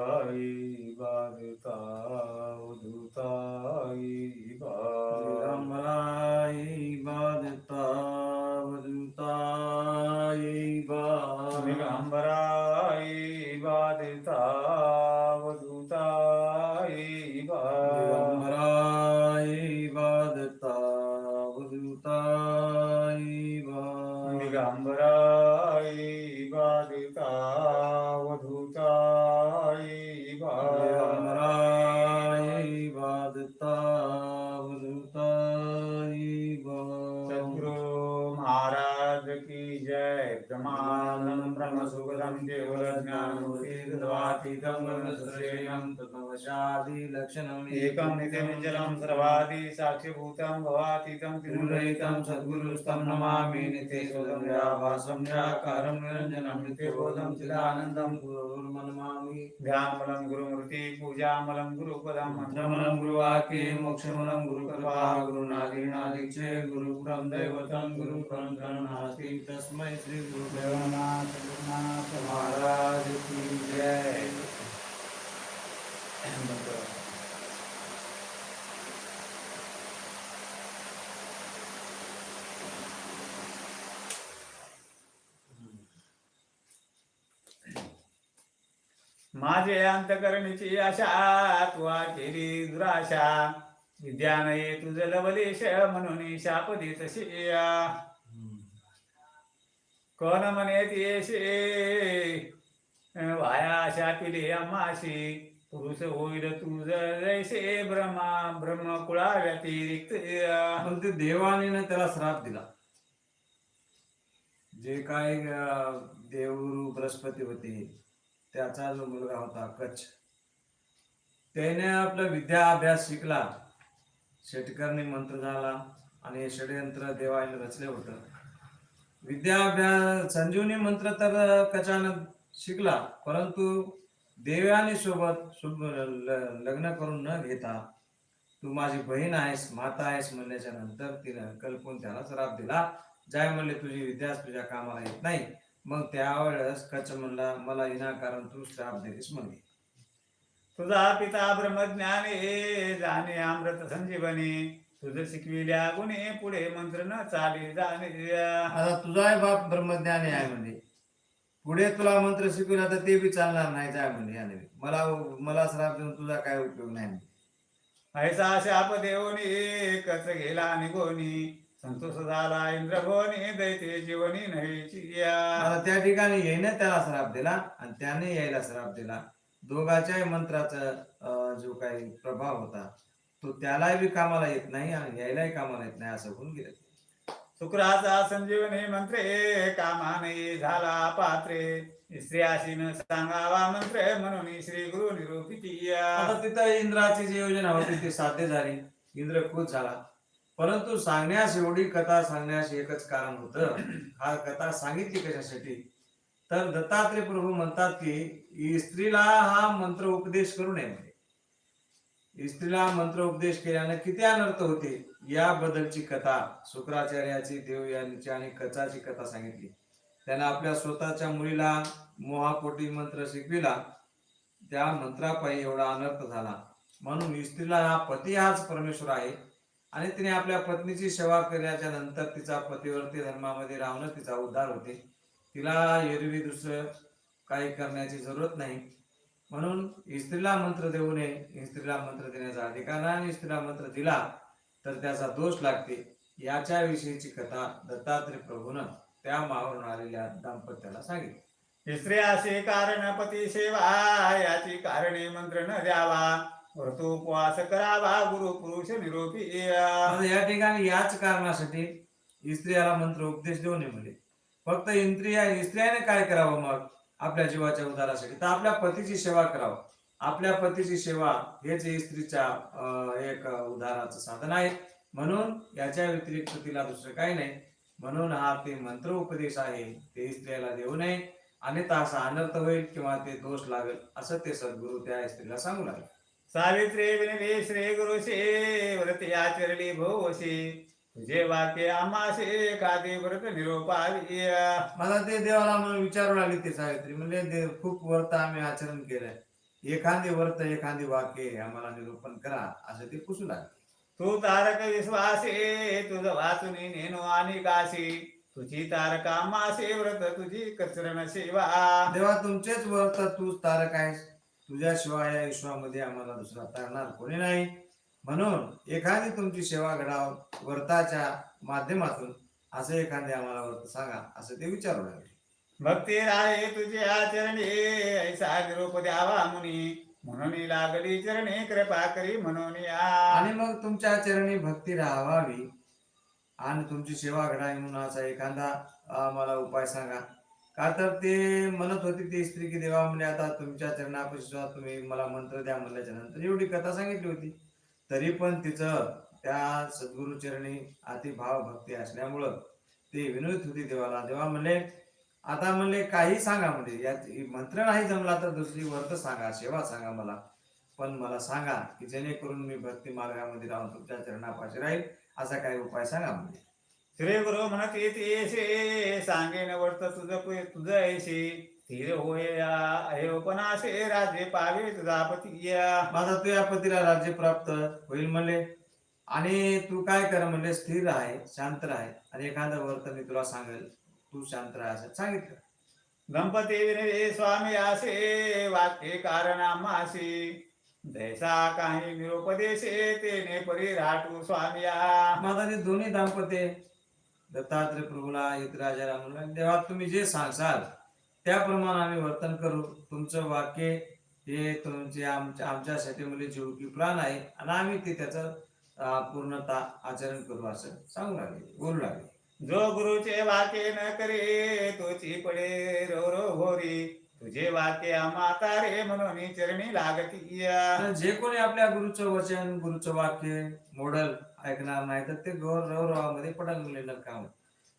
आई बाधता उधुताई స్పర్శాదిలక్షణం ఏకం నిధి నిజలం సర్వాది సాక్షిభూతం భవాతీతం తిరురహితం సద్గురుస్తం నమామి నితేశోదం వ్యావాసం వ్యాకారం నిరంజనం నిత్యబోధం చిదానందం గురుర్మనమామి ధ్యానమలం గురుమృతి పూజామలం గురుపదం మంత్రమలం గురువాక్యే మోక్షమలం గురుకృపా గురునాదీనాదిక్షే గురుపురం దైవతం గురుపురం జయ की माझे अंतकरणीची आशा तुवा केली दुराशा. विद्यानये तुझ लवलेश म्हणून शाप देत कोण म्हणे येशे वाया आशा पिले अम्माशी. पुरुष होईल तुझ जैसे ब्रह्मा कुळा व्यतिरिक्त. परंतु देवाने त्याला श्राप दिला. जे काय देवगुरु बृहस्पती होते त्याचा जो मुलगा होता कच्छ त्याने आपला विद्या अभ्यास शिकला. षटकर्णी मंत्र झाला आणि षडयंत्र देवाने रचले होतं. विद्या अभ्यास संजीवनी मंत्र तर कचानं शिकला परंतु देवाने सोबत शुभ लग्न करून न घेता तू माझी बहीण आहेस माता आहेस म्हणल्याच्या नंतर तिनं कल्पून त्याला श्राप दिला. जाय म्हणले तुझी विद्याच तुझ्या कामाला येत नाही. मग त्यावेळेस कच्छ म्हणला मला विनाकारण तू श्राप दिलीस म्हणले. तुझा पिता ब्रह्मज्ञाने जाणे अमृत संजीवनी. तुझ शिकविल्या गुणे पुढे मंत्र न चाले जाणे. तुझाही बाप ब्रह्मज्ञानी आहे म्हणजे पुढे तुला मंत्र शिकवला तर ते बी चालणार नाही जाय म्हणजे याने. मला मला श्राप देऊन तुझा काय उपयोग नाही. ऐसा शाप देवनी कच गेला निगोनी संतोष झाला इंद्रभोनी दैते जीवनी नव्हेची आता त्या ठिकाणी येईने त्याला श्राप दिला आणि त्याने यायला श्राप दिला दोघाच्याही मंत्राचा जो काही प्रभाव होता तो त्यालाही बी कामाला येत नाही आणि यायलाही कामाला येत नाही असं होऊन गेलं शुक्राचा संजीवनी मंत्रे कामाने झाला पात्रे. स्त्रियाशी न सांगावा मंत्र म्हणून श्री गुरु निरूपिती आता तिथं इंद्राची जी योजना होती ती साध्य झाली. इंद्र खुश झाला. परंतु सांगण्यास एवढी कथा सांगण्यास एकच कारण होतं. हा कथा सांगितली कशासाठी? तर दत्तात्रय प्रभू म्हणतात की स्त्रीला हा मंत्र उपदेश करू नये स्त्रीला मंत्र उपदेश केल्याने किती अनर्थ होते? याबद्दलची कथा शुक्राचार्याची देव यांची आणि कचाची कथा सांगितली. त्याने आपल्या स्वतःच्या मुलीला मोहापोटी मंत्र शिकविला. त्या मंत्रापायी एवढा अनर्थ झाला. म्हणून स्त्रीला हा पती हाच परमेश्वर आहे. आणि तिने आपल्या पत्नीची सेवा केल्याच्यानंतर तिचा पतिवर्ती धर्मामध्ये राहूनच तिचा उद्धार होते. तिला एरवी दुसरं काही करण्याची जरूरत नाही. म्हणून स्त्रीला मंत्र देऊ नये स्त्रीला मंत्र देण्याचा अधिकार नाही आणि स्त्रीला मंत्र दिला तर त्याचा दोष लागते. याच्या विषयीची कथा दत्तात्रय प्रभूनं त्या मावरून आलेल्या दाम्पत्याला सांगितली. स्त्रियाशी कारण पती सेवा याची कारणे मंत्र न द्यावा. व्रतोपवास करावा गुरु पुरुष निरोपी या. ठिकाणी याच कारणासाठी स्त्रियाला मंत्र उपदेश देऊ नये म्हणजे फक्त इंद्रिया स्त्रियाने काय करावं मग? आपल्या जीवाच्या उद्धारासाठी. तर आपल्या पतीची सेवा करावं. आपल्या पतीची सेवा हेच स्त्रीच्या एक उदाहरणाचं साधन आहे. म्हणून याच्या व्यतिरिक्त तिला दुसरं काही नाही. म्हणून हा ते मंत्र उपदेश आहे ते स्त्रियाला देऊ नये. अन्यथा असा अनर्थ होईल किंवा ते दोष लागेल असं ते सद्गुरू त्या स्त्रीला सांगू लागले. सावित्री विनवे श्री गुरुशी व्रते आचरली भोवशी. तुझे वाक्य आमाशे कादे व्रत निरोपावी मला ते देवाला म्हणून विचारू लागले ते सावित्री. म्हणजे दे- खूप व्रत आम्ही आचरण केलंय. एखादे वर्त एखादी वाक्य आम्हाला निरूपण करा. असं ते पुसू लागले. तू तारक विश्वासे तुझ वाचून नेनो आणि काशी तुझी तारका मासे व्रत तुझी कचरण सेवा. देवा तुमचेच वर्त तूच तारक आहेस. तुझ्याशिवाय या विश्वामध्ये आम्हाला दुसरा तारणार कोणी नाही. म्हणून एखादी तुमची सेवा घडाव व्रताच्या माध्यमातून असं एखादे आम्हाला व्रत सांगा असं ते विचारू लागले. भक्ती राहे तुझे आचरणे ऐसा निरोप द्यावा मुनी. म्हणून लागली चरणे कृपा करी म्हणून आणि मग तुमच्या चरणी भक्ती राहावी आणि तुमची सेवा घडावी म्हणून असा एखादा आम्हाला उपाय सांगा. का तर ते म्हणत होते ती स्त्री की देवा म्हणजे आता तुमच्या चरणापाशी सुद्धा तुम्ही मला मंत्र द्या म्हणल्याच्या नंतर एवढी कथा सांगितली होती. तरी पण तिचं त्या सद्गुरुचरणी अतिभाव भक्ती असल्यामुळं ते विनोद होती देवाला. देवा म्हणले आता म्हणले काही सांगा म्हणजे. यात मंत्र नाही जमला तर दुसरी वर्त सांगा सेवा सांगा मला. पण मला सांगा की जेणेकरून मी भक्ती मार्गामध्ये राहून तुमच्या चरणापाशी राहील असा काही उपाय सांगा म्हणजे. श्री गुरु म्हणते तेसे सांगेन वर्त तुझ तुझ ऐशी स्थिर होय राजे पावे तुझा पती माझा तुझ्या पतीला राज्य प्राप्त होईल म्हणले. आणि तू काय कर म्हणले? स्थिर आहे शांत राहे. आणि एखादं वर्त मी तुला सांगेल. तू शांत राहा असं सांगितलं. गणपती स्वामी असे वाक्य कारण आम्हासी जैसा काही निरुपदेशे तेने परी राटू स्वामी माझा दोन्ही दाम्पत्य दत्तात्रय प्रभूला यतराजाला म्हणलं देवा तुम्ही जे सांगसाल त्याप्रमाणे आम्ही वर्तन करू. तुमचं वाक्य हे तुमचे आमच्या आमच्यासाठी म्हणजे जीव की प्राण आहे आणि आम्ही ते त्याचं पूर्णता आचरण करू असं सांगू लागले बोलू लागले. जो गुरुचे वाक्य न करे तोची पडे रो रो घोरी तुझे वाक्य आम्हा रे म्हणून चरणी लागती जे कोणी आपल्या गुरुचं वचन गुरुचं वाक्य मोडल ऐकणार नाही तर ते गौर रवरावामध्ये पडल मुलीनं काम.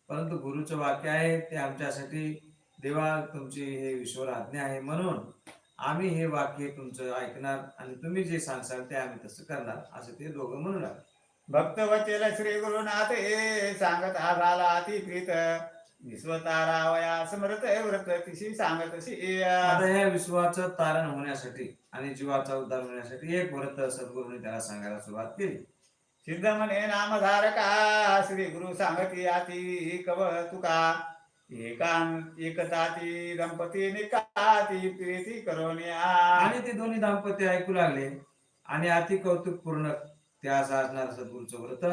परंतु गुरुचं वाक्य आहे ते आमच्यासाठी देवा तुमची हे ईश्वर आज्ञा आहे म्हणून आम्ही हे वाक्य तुमचं ऐकणार आणि तुम्ही जे सांगसाल ते आम्ही तसं करणार असं ते दोघं म्हणू लागले भक्त वचल श्री गुरुनाथ हे सांगत झाला अति प्रीत विश्वतारावया समृत व्रत तिशी सांगत आता ह्या विश्वाचं तारण होण्यासाठी आणि जीवाचा उद्धार होण्यासाठी एक व्रत सद्गुरूने त्याला सांगायला सुरुवात केली. सिद्ध म्हणे नामधारका श्री गुरु सांगती आती कव तुका एकान एकताती दंपती निकाती प्रीती करोनिया आणि ते दोन्ही दाम्पत्य ऐकू लागले. आणि अति कौतुकपूर्ण त्या साधणार सद्गुरूचं व्रत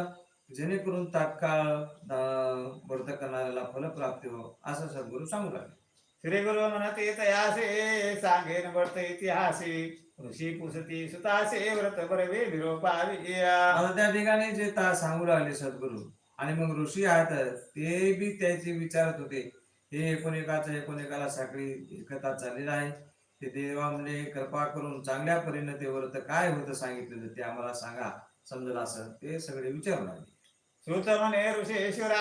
जेणेकरून तात्काळ अं, व्रत करणाऱ्याला फलप्राप्ती हो असं सद्गुरू सांगू लागले. श्री गुरु म्हणते तयासे सांगेन वर्त इतिहासी. ऋषी पुसती सुतासे व्रत बरवे निरोपावी आता त्या ठिकाणी जे ता सांगू लागले सद्गुरू आणि मग ऋषी आहेत ते बी त्याचे विचारत होते. हे एकोणेकाचं एकोणेकाला साखळी एकता चाललेलं आहे. ते देवा म्हणजे कृपा करून चांगल्या परीने ते व्रत काय होतं सांगितलेलं ते आम्हाला सांगा. समजलं असं. ते सगळे विचारू लागले श्रुत म्हणे ऋषेश्वरा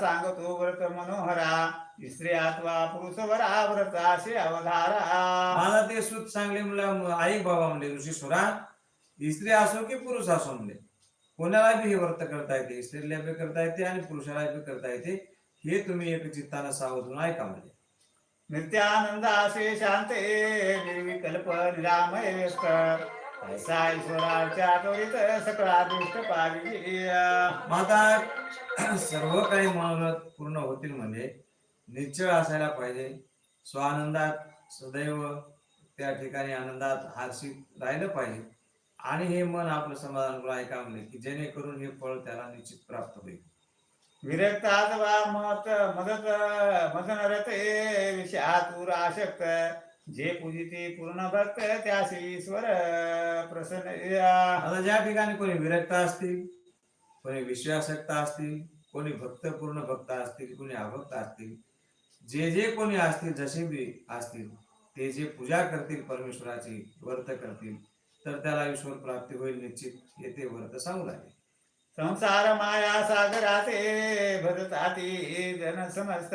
सांगतो व्रत मनोहरा. स्त्री अथवा पुरुष वरा व्रत असे अवधारा. मला ते सूत सांगले म्हणलं आई बाबा म्हणले ऋषीश्वरा स्त्री असो की पुरुष असो म्हणले? कोणाला बी हे व्रत करता येते स्त्रीला बी करता येते आणि पुरुषाला बी करता येते हे तुम्ही एक चित्तानं सावधून ऐका म्हणजे. नित्यानंद असे शांते निर्विकल्प निरामय व्यस्त ऐसा ईश्वराच्या त्वरित सकळा दुष्ट पावी माता सर्व काही मनोरथ पूर्ण होतील म्हणजे निश्चळ असायला पाहिजे. स्वानंदात सदैव त्या ठिकाणी आनंदात हर्षित राहिलं पाहिजे. आणि हे मन आपलं समाधान ऐका म्हणले की जेणेकरून हे फळ त्याला निश्चित प्राप्त होईल. विरक्त अथवा मत मदत मदन रते विषयातूर आशक्त. जे पूजिते पूर्ण भक्त त्यासी ईश्वर प्रसन्न आता ज्या ठिकाणी कोणी विरक्त असतील कोणी विश्वासक्त असतील कोणी भक्त पूर्ण भक्त असतील कोणी अभक्त असतील जे जे कोणी असतील जसे बी असतील ते जे पूजा करतील परमेश्वराची व्रत करतील तर त्याला ईश्वर प्राप्ती होईल निश्चित. ते व्रत सांगू लागले संसार माया सागराते भजताती जन समस्त.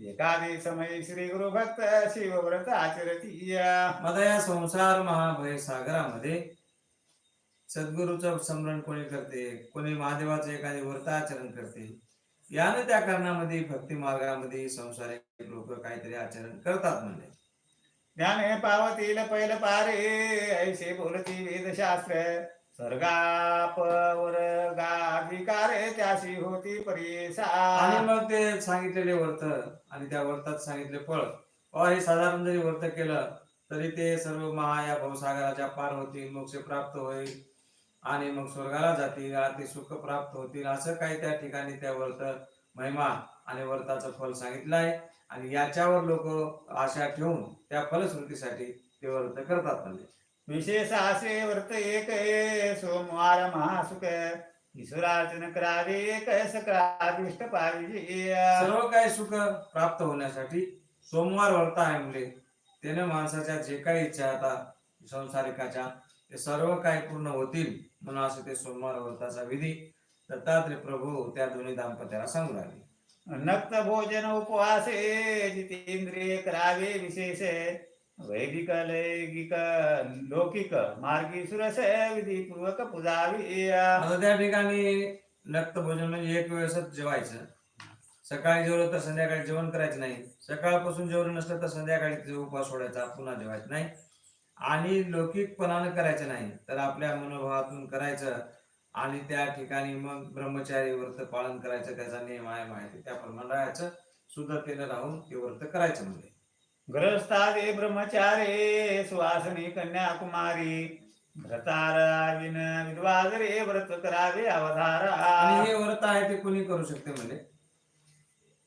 एकादी समय श्री गुरु भक्त शिवव्रत आचरती आता या संसार महाभय सागरामध्ये सद्गुरूचं स्मरण कोणी करते? कोणी महादेवाचं एखादे व्रताचरण करते? याने त्या कारणामध्ये भक्ती मार्गामध्ये संसारिक लोक काहीतरी आचरण करतात म्हणजे ज्ञाने पावतील पैल पारे ऐसे बोलती वेदशास्त्र. स्वर्गापवर गाधिकारे त्याशी होती आणि मग ते सांगितलेले व्रत आणि त्या व्रतात सांगितले फळ. अ हे साधारण जरी व्रत केलं तरी ते सर्व महा या भवसागराच्या पार होतील मोक्ष प्राप्त होईल. आणि मग स्वर्गाला जातील ते सुख प्राप्त होतील असं काही त्या ठिकाणी त्या व्रत महिमा आणि व्रताचं फल सांगितलं आहे. आणि याच्यावर लोक आशा ठेवून त्या फलश्रुतीसाठी ते व्रत करतात म्हणजे विशेष असे व्रत एक सोमवार महासुख. ईश्वरार्चन करावे एक सकळाभिष्ट पाहिजे. सर्व काही सुख प्राप्त होण्यासाठी सोमवार व्रत आहे म्हणजे त्याने माणसाच्या जे काही इच्छा आता संसारिकाच्या ते सर्व काही पूर्ण होतील म्हणून असं ते सोमवार व्रताचा विधी दत्तात्रय प्रभू त्या दोन्ही दाम्पत्याला सांगू लागले. नक्त भोजन उपवासे जितेंद्रिय करावे विशेषे वैदिक लैंगिक लौकिक मार्गी सुरस विधी पूर्वक पुजावी आता त्या ठिकाणी नक्त भोजन म्हणजे एक वेळेसच जेवायचं. सकाळी जेवलं तर संध्याकाळी जेवण करायचं नाही. सकाळपासून जेवण नसलं तर संध्याकाळी उपवास सोडायचा पुन्हा जेवायचं नाही. आणि लौकिकपणानं करायचं नाही तर आपल्या मनोभावातून करायचं. आणि त्या ठिकाणी मग ब्रह्मचारी व्रत पालन करायचं त्याचा नियम आहे माहिती त्याप्रमाणे राहायचं शुद्धतेनं राहून ते व्रत करायचं म्हणजे ग्रस्तादे ब्रह्मचारे सुवासनी कन्याकुमारी. व्रतार विन विद्वाजरे व्रत करावे आणि अवधारा हे व्रत आहे ते कोणी करू शकते म्हणजे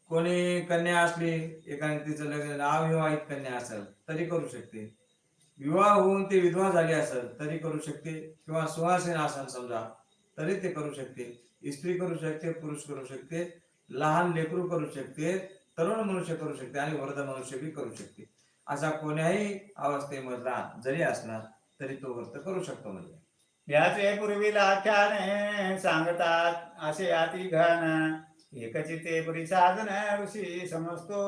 कोणी कन्या असली एकाने तिचं लग्न अविवाहित कन्या असेल तरी करू शकते. विवाह होऊन ते विधवा झाली असेल तरी करू शकते. किंवा सुहासीन असेल समजा तरी ते करू शकते. स्त्री करू शकते पुरुष करू शकते लहान लेकरू करू शकते तरुण मनुष्य करू शकते आणि वृद्ध मनुष्य बी करू शकते. असा कोण्याही अवस्थेमधला जरी असला तरी तो व्रत करू शकतो म्हणजे. याचे पूर्वीला आख्याने सांगतात असे अति घन एकचिते परिसाधन ऋषी समजतो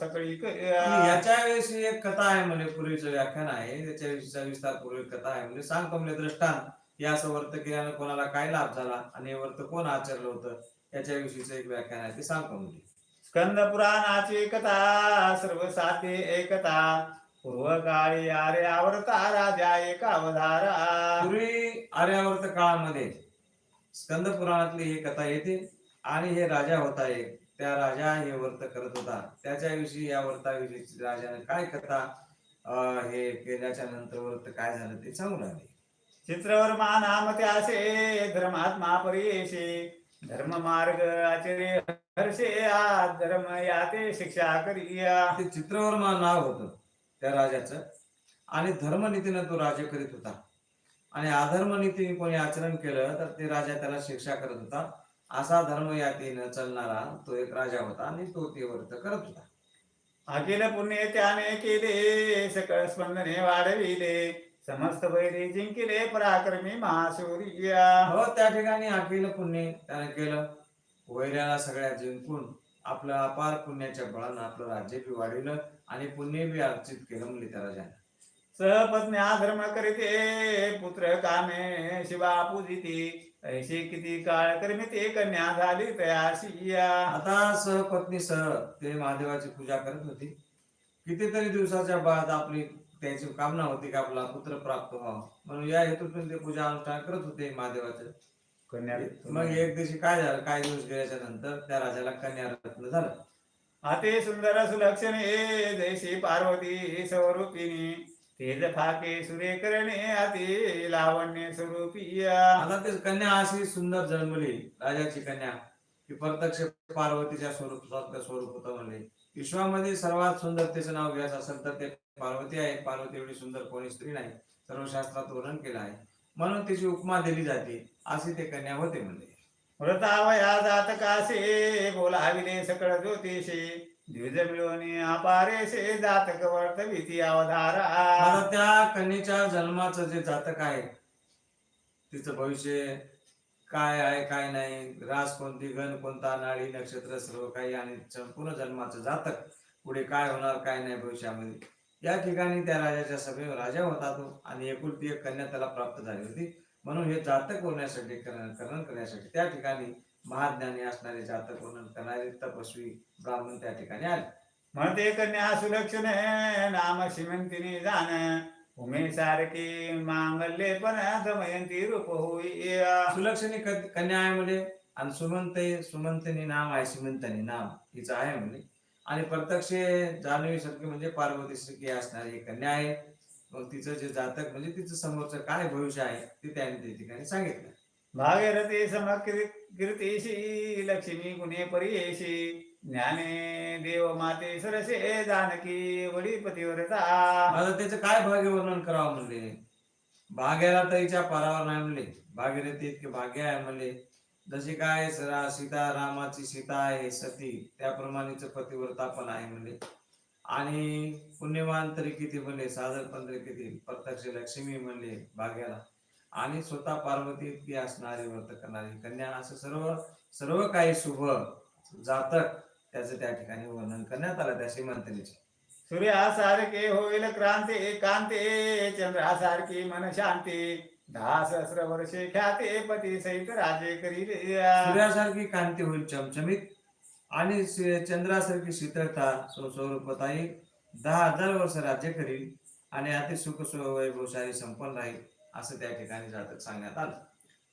सकळी याच्या विषयी एक कथा आहे म्हणजे पूर्वीचं व्याख्यान आहे त्याच्याविषयीचा विस्तार पूर्वी कथा आहे म्हणजे सांगतो म्हणजे दृष्टांत. या असं वर्त केल्यानं कोणाला काय लाभ झाला आणि हे वर्त कोण आचरलं होतं याच्याविषयीचं एक व्याख्यान आहे ते सांगतो म्हणजे स्कंद पुराणाची कथा सर्व साथे एकता पूर्व काळी आरे आवरता राजा एक अवधारा. पूर्वी आर्यावर्त काळामध्ये स्कंद पुराणातली ही कथा येते आणि हे राजा होता एक. त्या राजा हे व्रत करत होता. त्याच्याविषयी या व्रताविषयी राजाने काय कथा अं, हे केल्याच्यानंतर व्रत काय झालं ते सांगू लागले. चित्रवर्मा नाम त्यासे धर्मात्मा परेशे. धर्म मार्ग आचरे हर्षे आ धर्म याते शिक्षा करिया. ते चित्रवर्मा नाव होतं त्या राजाचं. आणि धर्मनीतीनं तो राज्य करीत होता. आणि अधर्मनीतीने कोणी आचरण केलं तर ते राजा त्याला शिक्षा करत होता. असा धर्म यातीनं चालणारा तो एक राजा होता आणि तो ते व्रत करत होता. अखिल पुण्य त्याने केले सकळ स्पंदने वाढविले. समस्त वैरी जिंकिले पराक्रमी महासूर्या. हो त्या ठिकाणी अखिल पुण्य त्याने केलं. वैऱ्याला सगळ्या जिंकून आपलं अपार पुण्याच्या बळानं आपलं राज्य बी वाढविलं आणि पुण्य बी अर्जित केलं म्हणजे त्या राजाने सहपत्न्या धर्म करीते पुत्र कामे शिवा पूजिती. ऐशी किती काळ कर्मिते कन्या झाली तयाशिया आता सहपत्नी सह ते महादेवाची पूजा करत होती. कितीतरी दिवसाच्या बाद आपली त्याची कामना होती की आपला पुत्र प्राप्त व्हावा? म्हणून या हेतूतून ते पूजा अनुष्ठान करत होते महादेवाचं. कन्या मग एक दिवशी काय झालं? काही दिवस गेल्याच्यानंतर त्या राजाला कन्या रत्न झालं. अति सुंदर सुलक्षणे जैसी पार्वती स्वरूपिणी तेज फाके सुरेकरणे अति लावण्य स्वरूपिया. आता ते कन्या अशी सुंदर जन्मली राजाची कन्या. की प्रत्यक्ष पार्वतीच्या स्वरूपात स्वरूप होतं म्हणले. विश्वामध्ये सर्वात सुंदर तिचं नाव घ्यायचं असेल तर ते पार्वती आहे. पार्वती एवढी सुंदर कोणी स्त्री नाही. सर्व शास्त्रात वर्णन केलं आहे. म्हणून तिची उपमा दिली जाते. अशी ते कन्या होते म्हणजे व्रतावया जातकासे बोलाविले सकळ ज्योतिषे. द्विज मिळवणे अपारेसे जातक वर्त भीती अवधारा त्या कन्येच्या जन्माचं जे जातक आहे तिचं भविष्य काय आहे काय नाही रास कोणती गण कोणता नाळी नक्षत्र सर्व काही आणि संपूर्ण जन्माचं जातक पुढे काय होणार काय नाही भविष्यामध्ये. या ठिकाणी त्या राजाच्या सभेवर राजा होता तो आणि एकुलती एक कन्या त्याला प्राप्त झाली होती. म्हणून हे जातक होण्यासाठी करण करण्यासाठी त्या ठिकाणी महाज्ञानी असणारे जातक वर्णन करणारे तपस्वी ब्राह्मण त्या ठिकाणी आले. म्हणते कन्या सुलक्षण नाम श्रीमंतिनी जाण. उमे सारखी मांगल्ये पण दमयंती रूप होई सुलक्षणी क- कन्या आहे म्हणजे आणि सुमंत सुमंतनी नाव आहे श्रीमंतनी नाव हिचं आहे म्हणजे आणि प्रत्यक्ष जान्हवी सारखी म्हणजे पार्वती सारखी असणारी कन्या आहे. मग तिचं जे जातक म्हणजे तिचं समोरचं काय भविष्य आहे ते त्याने त्या ठिकाणी सांगितलं. भागीरथी समकीर्तीशी लक्ष्मी गुणे परियेशी ज्ञाने देव माते सुरसे जानकी वडी पतिव्रता. आता त्याचं काय भाग्य वर्णन करावं म्हणले? भाग्याला तर इच्छा पारावर नाही म्हणले. भागीरथी इतके भाग्य आहे म्हणले. जशी काय रा- सीता रामाची सीता आहे सती त्याप्रमाणेच पतिव्रता पण आहे म्हणले. आणि पुण्यवान तरी किती म्हणले? साधरपण तरी किती? प्रत्यक्ष लक्ष्मी म्हणले भाग्याला. आणि स्वतः पार्वती इतकी असणारी व्रत करणारी कन्या असं सर्व सर्व काही शुभ जातक त्याचं त्या ठिकाणी वर्णन करण्यात आलं त्या श्रीमंतनीचे. सूर्यासारखे होईल क्रांती कांते चंद्रासारखी मन शांती. दहा सहस्र वर्षे ख्याते पती सहित राजे करील सूर्यासारखी कांती होईल चमचमीत आणि चंद्रासारखी शीतळता स्व- स्वरूपताई दहा हजार वर्ष राज्य करील आणि अति सुख वैभवशाली संपन्न राहील असं त्या ठिकाणी जातक सांगण्यात आलं.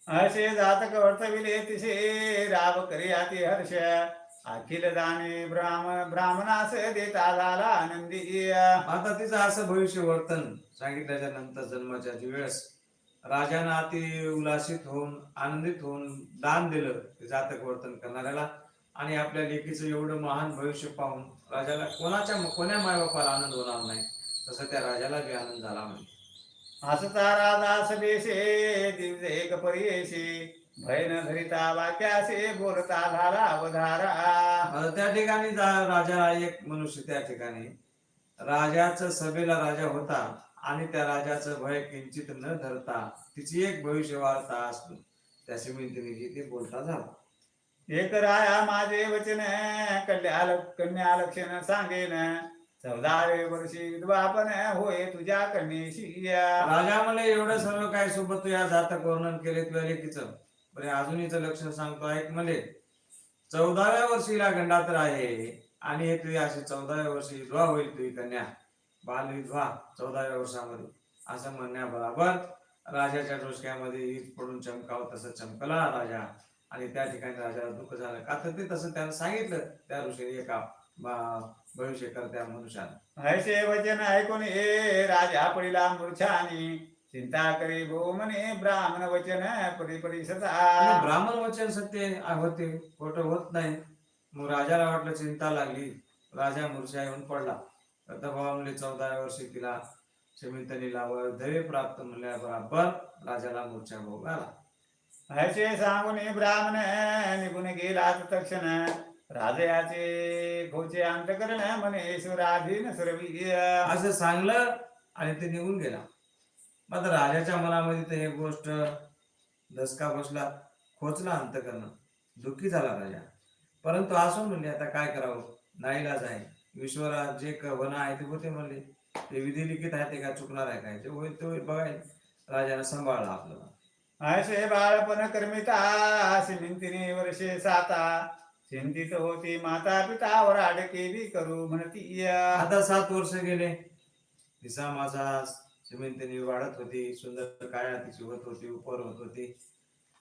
असे जातक वर्तविले तिसे राव करी अति हर्ष. अखिल दाने ब्राह्मण ब्राह्मणास देता झाला आनंदी आता तिचं असं भविष्य वर्तन सांगितल्याच्या नंतर जन्माच्या वेळेस राजानं अति उल्हासित होऊन आनंदित होऊन दान दिलं जातक वर्तन करणाऱ्याला. आणि आपल्या लेखीचं एवढं महान भविष्य पाहून राजाला कोणाच्या कोण्या मायबापाला आनंद होणार नाही तसं त्या राजाला बी आनंद झाला म्हणजे हसता राजा सभेसे दिवस एक परियेशी भय न धरिता वाक्यासे बोलता झाला अवधारा. आता त्या ठिकाणी राजा एक मनुष्य त्या ठिकाणी. राजाचं सभेला राजा होता आणि त्या राजाचं भय किंचित न धरता तिची एक भविष्य वार्ता असतो. त्या श्रीमंतीने ते बोलता झाला. एक राया माझे वचन कल्याल कन्या लक्षण सांगेन. चौदावे वर्षी विधवापन होय तुझ्या कन्येशी राजा मला एवढं सर्व काय सोबत तू या जातक वर्णन केले तुझ्या लेखीचं बरे अजूनहीच लक्षण सांगतो ऐक म्हणजे चौदाव्या वर्षीला गंडातर आहे आणि हे तुझी अशी चौदाव्या वर्षी विधवा होईल तुझी कन्या. बाल विधवा चौदाव्या वर्षामध्ये असं म्हणण्याबरोबर राजाच्या डोसक्यामध्ये ईद पडून चमकाव तसं चमकला राजा. आणि त्या ठिकाणी राजाला दुःख झालं का? तर ते तसं त्यानं सांगितलं त्या ऋषीने एका बा- भविष्यकर्त्या मनुष्यानं ऐसे वचन ऐकून ए राजा पडिला मूर्छानी चिंता करी भो म्हणे ब्राह्मण वचन पडी पडी आणि सता ब्राह्मण वचन सत्य होते खोटं होत नाही. मग राजाला वाटलं चिंता लागली. राजा मूर्छा येऊन पडला. बाबा म्हणले चौदाव्या वर्षी तिला श्रीमंतनीला वैधव्य प्राप्त म्हणल्या बरोबर राजाला मूर्छा भोग आला. ऐसे सांगून ब्राह्मण निघून गेला तक्षण राजयाचे खोचे अंतकरण म्हणे सुराधीन सुरवी असं सांगलं आणि ते निघून गेला. मात्र राजाच्या मनामध्ये तर एक गोष्ट धसका बसला खोचला अंत करणं दुःखी झाला राजा. परंतु असो म्हणले आता काय करावं? नाईलाज आहे. विश्वरात जे क- होणं आहे ते होते म्हणले. ते विधी लिखित आहे ते काय चुकणार आहे काय? ते होईल ते होईल. बघाय राजानं सांभाळलं आपलं. ऐसे बाळपण कर्मिता सिमिंतिनी वर्षे साता. चिंतित होती माता पिता वराड केली करू म्हणती आता सात वर्ष गेले. तिचा माझा श्रीमंतीने वाढत होती सुंदर काया तिची होत होती उपर होत होती.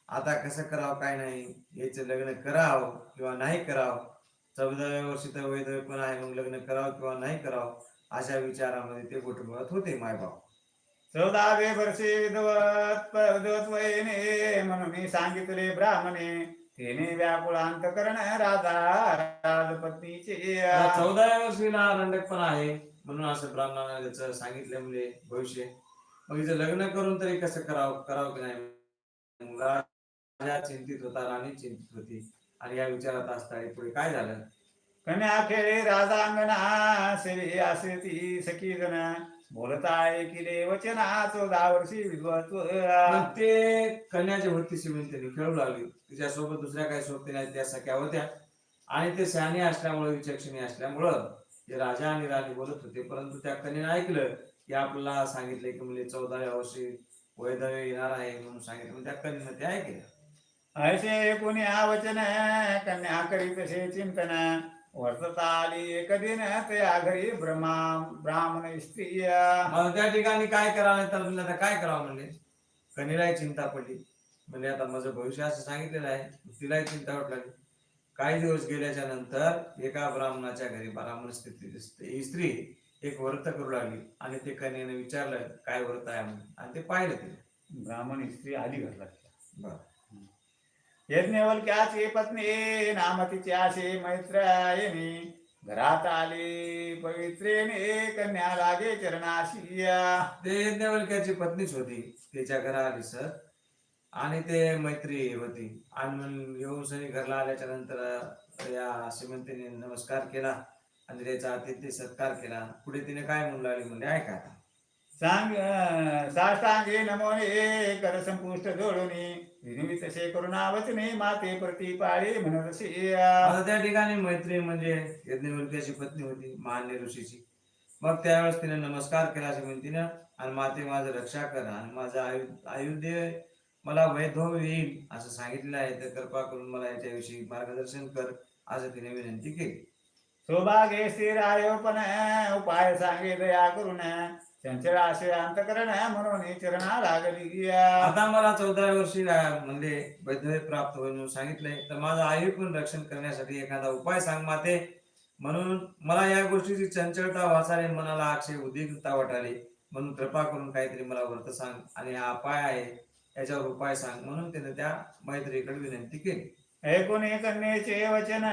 आता कसं करावं काय नाही याचं लग्न करावं किंवा नाही करावं. चौदाव्या वर्षी तर वैधव्य पण आहे मग लग्न करावं किंवा नाही करावं अशा विचारामध्ये ते गोठबळत होते मायबाप चौदावे वर्षे विधवत वयने म्हणून सांगितले ब्राह्मणे तिने व्याकुळांत करण राजा राजपत्नीचे चौदाव्या वर्षीला रंडक पण आहे. म्हणून असं ब्राह्मणाने त्याचं सांगितलं म्हणजे भविष्य. मग हिचं लग्न करून तरी कसं करावं करावं की नाही? राजा चिंतित होता राणी चिंतित होती. आणि या विचारात असताना पुढे काय झालं? राजांगणा सेवे असे ती सखी जण बोलता ऐकिले वचना चौदा वर्षी विधवत्व मग ते कन्याची होती श्रीमंतीने खेळू लागली. तिच्यासोबत दुसऱ्या काही सोबती नाही त्या सख्या होत्या. आणि ते शहाणी असल्यामुळे विचक्षणी असल्यामुळं ते राजा आणि राणी बोलत होते परंतु त्या कन्याने ऐकलं की आपल्याला सांगितलं की म्हणजे चौदाव्या वर्षी वैधव्य येणार आहे म्हणून सांगितलं. त्या कन्याने ते ऐकलं. ऐसे कोणी वचन कन्या करी तसे चिंतन वर्तता आली एक दिन त्या घरी ब्रह्मा ब्राह्मण स्त्रिया मग त्या ठिकाणी काय करावं तर म्हणलं आता काय करावं म्हणले? कनीलाही चिंता पडली. म्हणजे आता माझं भविष्य असं सांगितलेलं आहे. तिलाही चिंता वाटू लागली. काही दिवस गेल्याच्यानंतर एका ब्राह्मणाच्या घरी ब्राह्मण स्थिती स्त्री एक व्रत करू लागली आणि ते कन्याने विचारलं काय व्रत आहे म्हणून? आणि ते पाहिलं तिने ब्राह्मण स्त्री आली घरला बरं. यज्ञवल्क्याची पत्नी नाम तिची अशी मैत्रायणी घरात आली पवित्रेने कन्या लागे चरणाशिया. ते यज्ञवल्क्याची पत्नीच होती. त्याच्या घरा आली सर आणि ते मैत्री होती. आणि येऊन सनी घरला आल्याच्यानंतर या श्रीमंतीने नमस्कार केला आणि त्याचा अतिथी सत्कार केला. पुढे तिने काय म्हणू लागली म्हणजे ऐका आता. सांग साष्टांगे नमोने कर संपुष्ट जोडून. विनिमित तसे करुणा वचने माते प्रति पाळी म्हणत आता त्या ठिकाणी मैत्री म्हणजे यज्ञवल्क्याची पत्नी होती महान्य ऋषीची. मग त्यावेळेस तिने नमस्कार केला श्रीमंतीनं आणि माते माझं रक्षा कर आणि माझं आयु आयुध्य मला वैधव येईल असं सांगितलेलं आहे तर कृपा करून मला याच्याविषयी मार्गदर्शन कर असं तिने विनंती केली. सौभाग्य स्थिर आयोपन उपाय सांगे दया करून आशय अंतकरण म्हणून चरणा लागली आता मला चौदा वर्षी म्हणजे वैधव्य प्राप्त होईल म्हणून सांगितलंय तर माझं आयु पण रक्षण करण्यासाठी एखादा उपाय सांग माते. म्हणून मला या गोष्टीची चंचलता वाचाले मनाला अक्षय उद्विग्नता वाटाली म्हणून कृपा करून काहीतरी मला व्रत सांग आणि हा उपाय आहे याच्यावर उपाय सांग म्हणून त्याने त्या मैत्रीकडे विनंती केली. ऐकून कन्येचे वचन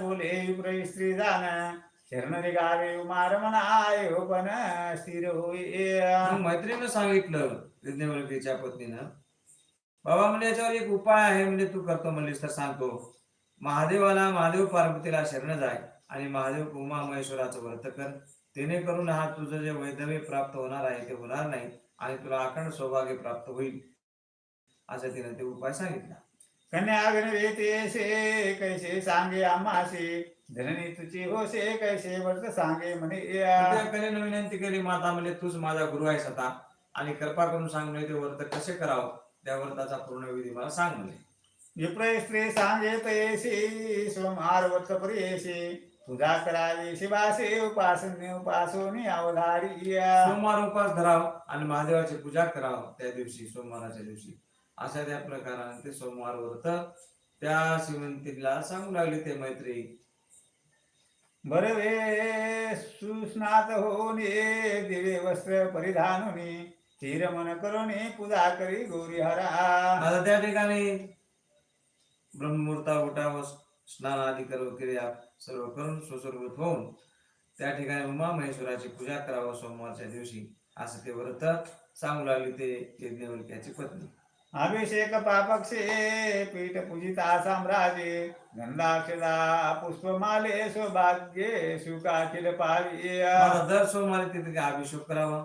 बोले स्त्री जाण शरण निघावे उमार मनाय पण स्थिर मग मैत्रीनं सांगितलं यज्ञवल्कीच्या पत्नीनं बाबा म्हणजे याच्यावर एक उपाय आहे म्हणजे तू करतो म्हणलीस तर सांगतो. महादेवाला महादेव पार्वतीला शरण जाय आणि महादेव उमा महेश्वराचं व्रत कर. तेने करून हा तुझं जे वैधव्य प्राप्त होणार आहे ते होणार नाही आणि तुला अखंड सौभाग्य प्राप्त होईल. असं तिने ते उपाय सांगितला. कन्या विनवेतेसे कैसे सांगे आम्हासे? धननी तुची होसे कैसे? व्रत सांगे म्हणे त्या कलेनं विनंती केली माता म्हणजे तूच माझा गुरु आहेस आता. आणि कृपा करून सांग म्हणजे ते व्रत कसे करावं? त्या व्रताचा पूर्ण विधी मला सांग म्हणजे विप्र स्त्री सांगे तयसी सोमार व्रत प्रियसी तुझा करावी शिवासे उपासने उपासोनी अवधारी सोमवार उपास धराव आणि महादेवाची पूजा करावं त्या दिवशी सोमवाराच्या दिवशी. अशा त्या प्रकाराने ते सोमवार व्रत त्या श्रीमंतीला सांगू लागली ते मैत्री. बरवे सुस्नात होणे दिवे वस्त्र परिधानुनी स्थिर मन करुणी पूजा करी गौरी हरा. आता त्या ठिकाणी ब्रह्ममुहूर्ता उठाव स्नान आदी करो क्रिया सर्व करून सुसर्गत होऊन त्या ठिकाणी उमा महेश्वराची पूजा करावं सोमवारच्या दिवशी. असं ते व्रत सांगू लागली ते यज्ञवल्क्याची पत्नी. अभिषेक पापक्षे पीठ पूजिता साम्राजे गंधाक्षदा पुष्पमाले सौभाग्ये सुखाखिल पावी दर सोमवारी तिथे अभिषेक करावा.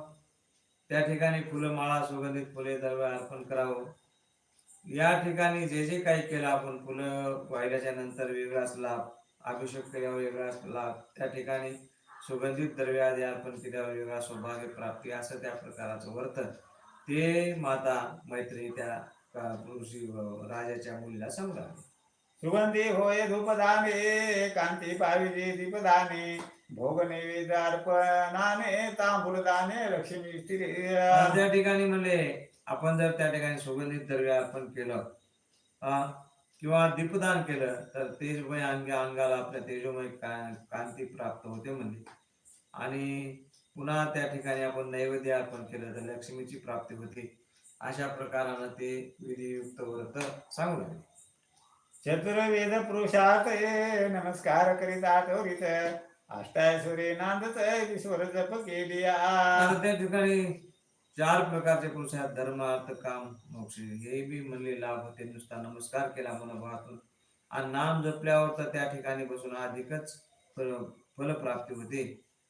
त्या ठिकाणी फुलं माळा सुगंधित फुले द्रव्य अर्पण करावं. या ठिकाणी जे जे काही केलं आपण फुलं वाहिल्याच्या नंतर वेगळाच लाभ अभिषेक केल्यावर वेगळाच लाभ त्या ठिकाणी सुगंधित द्रव्य आदी अर्पण केल्यावर वेगळा सौभाग्य प्राप्ती असं त्या प्रकाराचं वर्तन. ते माता मैत्री त्या ऋषी राजाच्या मुलीला लागली सुगंधी होय धूपदाने कांती पाविजे दीपदाने भोग नैवेद्य अर्पणाने तांबूलदाने लक्ष्मी स्थिरे तर त्या ठिकाणी म्हणले आपण जर त्या ठिकाणी सुगंधित द्रव्य अर्पण केलं किंवा दीपदान केलं तर तेजमय अंग अंगाला आपल्या तेजोमय कांती प्राप्त होते म्हणजे आणि पुन्हा त्या ठिकाणी आपण नैवेद्य अर्पण केलं तर लक्ष्मीची प्राप्ती होते. अशा प्रकारानं ते विधियुक्त व्रत सांगू लागले चतुर्वेद पुरुषार्थ ये नमस्कार करीता त्वरित अष्टायसुरे नांदत ईश्वर जप तर त्या ठिकाणी चार प्रकारचे पुरुष आहेत धर्म अर्थ काम मोक्ष. हे बी म्हणले लाभ होते. नुसता नमस्कार केला मनोभावातून. आणि नाम जपल्यावर तर त्या ठिकाणी बसून अधिकच फल फलप्राप्ती होते.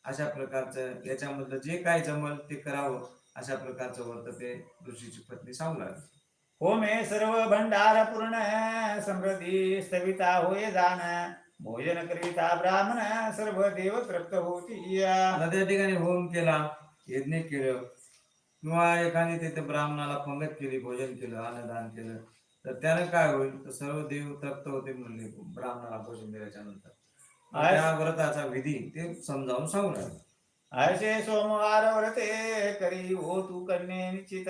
अशा प्रकारचं याच्यामधलं जे काय जमल ते करावं अशा प्रकारचं वर्त ते ऋषीची पत्नी सांगू लागली होमे सर्व भंडार पूर्ण समृद्धी स्थविता होय जाण भोजन करिता ब्राह्मण सर्व देव तृप्त होती. आता त्या ठिकाणी होम केला यज्ञ केलं किंवा एखादी तिथे ब्राह्मणाला पंगत केली भोजन केलं अन्नदान केलं तर त्यानं काय होईल? तर सर्व देव तृप्त होते म्हणले ब्राह्मणाला भोजन दिल्याच्या नंतर. त्या व्रताचा विधी ते समजावून सांगू असे सोमवार व्रते करी हो तू कन्ये निश्चित.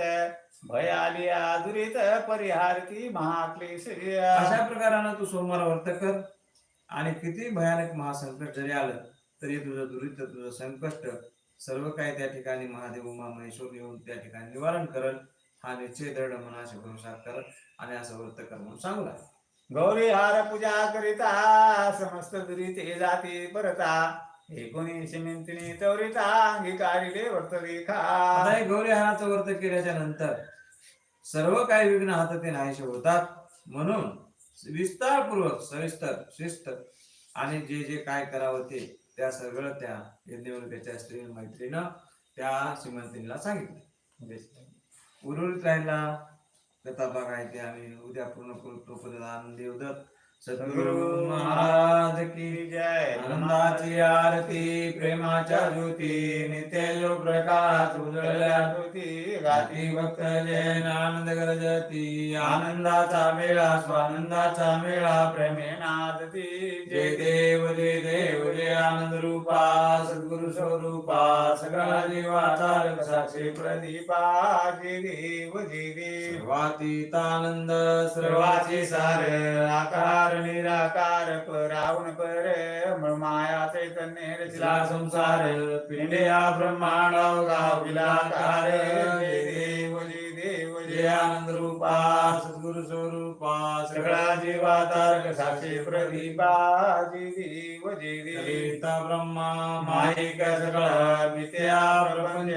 भय आली दुरित परिहारती महाक्लेश. अशा प्रकारानं तू सोमवार व्रत कर आणि किती भयानक महासंकट जरी आलं तरी तुझं दुरित तुझं संकष्ट सर्व काही त्या ठिकाणी महादेव उमा महेश्वर येऊन त्या ठिकाणी निवारण करल. हा निश्चय दृढ मनाशी भरोसा कर आणि असं व्रत कर म्हणून सांगू लागले गौरी हार पूजा करिता समस्त दुरिते जाती परता. एकोणीस मिंतिनी तवरिता अंगीकारिले व्रत रेखा आता हे गौरी हाराचं व्रत केल्याच्यानंतर सर्व काही विघ्न हाताते नाहीसे होतात म्हणून विस्तारपूर्वक सविस्तर शिस्त आणि जे जे काय करावं ते त्या सगळं त्या त्याच्या स्त्री मैत्रीनं त्या श्रीमंतीला सांगितलं. म्हणजे उर्वरित राहिला कथा बघायची आम्ही उद्या पूर्ण करू तोपर्यंत आनंदी उदक सद्गुरु महाराज की जय। आनंदाची आरती प्रेमाच्या ज्योती नित्य जो प्रकाश उजळल्या ज्योती गाती भक्त जैन आनंद गरजती। आनंदाचा मेळा स्वानंदाचा मेळा प्रेमे नादती। जय देव जय देव जय आनंद रूपा सद्गुरु स्वरूपा सगळा जीवाचा साक्षी प्रदीपा जय देव जय देव। सर्वातीतानंद सर्वाचे सर्वाचे सार सार आकार निराकार परावण पर माया चैतन्य रचला संसार पिंडया ब्रह्मांड गाव विलाकार जय देव चिदानंद रूपा सद्गुरु स्वरूपा सगळा जीवा तारक साक्षी प्रदीपा जीव। जीविता ब्रह्मा माईक सगळा मित्या प्रपंच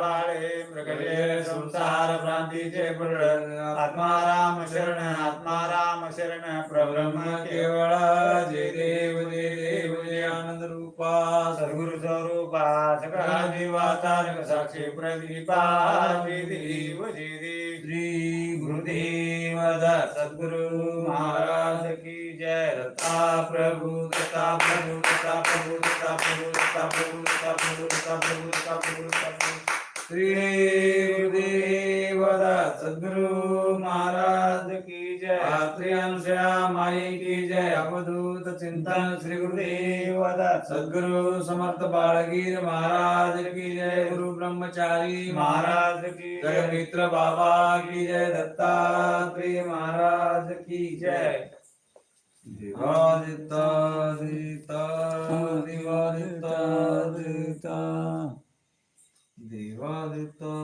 बाळे प्रकटे संसार प्रांतीचे प्रण आत्मा राम शरण आत्मा राम शरण प्रब्रह्म केवळ। जे देव जे देव जे आनंद रूपा सद्गुरु स्वरूपा सगळा जीवा तारक साक्षी प्रदीपा जी देव जी श्री गुरुदेव सद्गुरु महाराज की जय। रता प्रभु रता प्रभु रता प्रभु रता प्रभु रता प्रभु रता प्रभु रता प्रभु रता प्रभु रता प्रभु। श्री गुरुदेव सद्गुरु महाराज की माई की जय अवधूत चिंतन श्री गुरुदेव सद्गुरु समर्थ बाळगीर महाराज की जय गुरु ब्रह्मचारी. महाराज की जय. जय मित्र बाबा की जय दत्तात्रेय महाराज की जय. देवादिता दिता देवादिता दिता देवादिता